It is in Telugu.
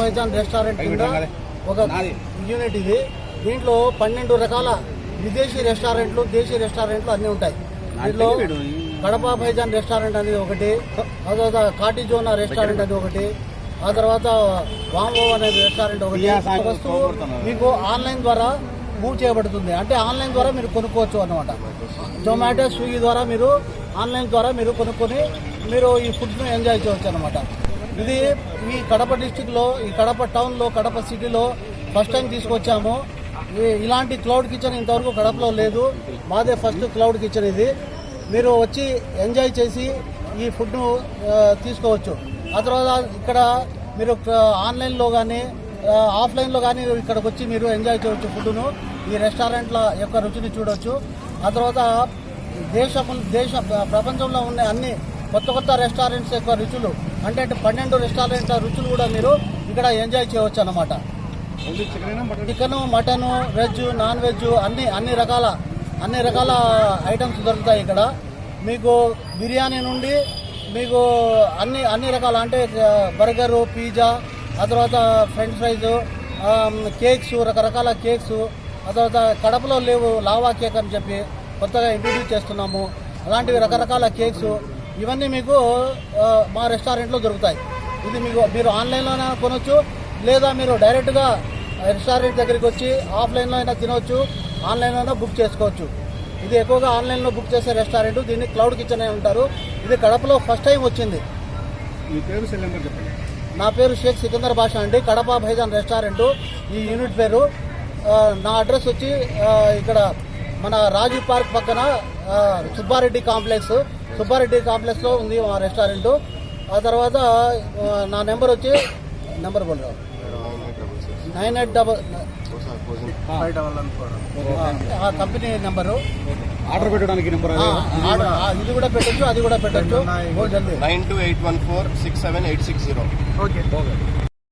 భైజాన్ రెస్టారెంట్ కింద ఒక యూనిట్ ఇది. దీంట్లో పన్నెండు రకాల విదేశీ రెస్టారెంట్లు దేశీ రెస్టారెంట్లు అన్నీ ఉంటాయి. దీంట్లో కడప భైజాన్ రెస్టారెంట్ అనేది ఒకటి ఆ తర్వాత కాటిజోనా రెస్టారెంట్ అనేది ఒకటి ఆ తర్వాత వాంగో అనేది రెస్టారెంట్ ఒకటి. ఒక వస్తువు మీకు ఆన్లైన్ ద్వారా మూవ్ చేయబడుతుంది. అంటే ఆన్లైన్ ద్వారా మీరు కొనుక్కోవచ్చు అన్నమాట. జొమాటో స్విగ్గీ ద్వారా మీరు ఆన్లైన్ ద్వారా మీరు కొనుక్కొని మీరు ఈ ఫుడ్ను ఎంజాయ్ చేయవచ్చు అనమాట ఇది ఈ కడప డిస్టిక్లో ఈ కడప టౌన్లో కడప సిటీలో ఫస్ట్ టైం తీసుకొచ్చాము. ఇలాంటి క్లౌడ్ కిచెన్ ఇంతవరకు కడపలో లేదు. మాదే ఫస్ట్ క్లౌడ్ కిచెన్ ఇది. మీరు వచ్చి ఎంజాయ్ చేసి ఈ ఫుడ్ను తీసుకోవచ్చు. ఆ తర్వాత ఇక్కడ మీరు ఆన్లైన్లో కానీ ఆఫ్లైన్లో కానీ ఇక్కడికి వచ్చి మీరు ఎంజాయ్ చేయవచ్చు ఫుడ్ను ఈ రెస్టారెంట్ల యొక్క రుచిని చూడవచ్చు ఆ తర్వాత దేశం దేశ ప్రపంచంలో ఉన్న అన్ని కొత్త కొత్త రెస్టారెంట్స్ యొక్క రుచులు అంటే పన్నెండు రెస్టారెంట్ల రుచులు కూడా మీరు ఇక్కడ ఎంజాయ్ చేయవచ్చు అన్నమాట. Chicken mutton? Veg non veg అన్ని అన్ని రకాల అన్ని రకాల ఐటమ్స్ దొరుకుతాయి ఇక్కడ. మీకు బిర్యానీ నుండి మీకు అన్ని అన్ని రకాల అంటే బర్గరు పిజ్జా ఆ తర్వాత ఫ్రెంచ్ ఫ్రైస్ కేక్స్ రకరకాల కేక్స్ ఆ తర్వాత కడపలో లేవు లావా కేక్ అని చెప్పి కొత్తగా ఇంట్రడ్యూస్ చేస్తున్నాము. అలాంటివి రకరకాల కేక్స్ ఇవన్నీ మీకు మా రెస్టారెంట్లో దొరుకుతాయి. ఇది మీకు మీరు ఆన్లైన్లోనే కొనొచ్చు లేదా మీరు డైరెక్ట్గా రెస్టారెంట్ దగ్గరికి వచ్చి ఆఫ్లైన్లో అయినా తినవచ్చు ఆన్లైన్లో అయినా బుక్ చేసుకోవచ్చు. ఇది ఎక్కువగా ఆన్లైన్లో బుక్ చేసే రెస్టారెంట్. దీన్ని క్లౌడ్ కిచెన్ అని ఉంటారు ఇది కడపలో ఫస్ట్ టైం వచ్చింది. నా పేరు షేక్ సికందర్ భాష అండి. కడప భైజాన్ రెస్టారెంట్. ఈ యూనిట్ పేరు. నా అడ్రస్ వచ్చి ఇక్కడ మన రాజీవ్ పార్క్ పక్కన సుబ్బారెడ్డి కాంప్లెక్స్. సుబ్బారెడ్డి కాంప్లెక్స్లో ఉంది మా రెస్టారెంట్. ఆ తర్వాత నా నెంబర్ వచ్చి నెంబర్ బోల్ నైన్ ఎయిట్ డబల్ ఆ. Company number. ఆర్డర్ పెట్టడానికి నెంబర్ ఇది కూడా పెట్టొచ్చు అది కూడా పెట్టొచ్చు. Nine two eight one four six seven eight six zero. Okay.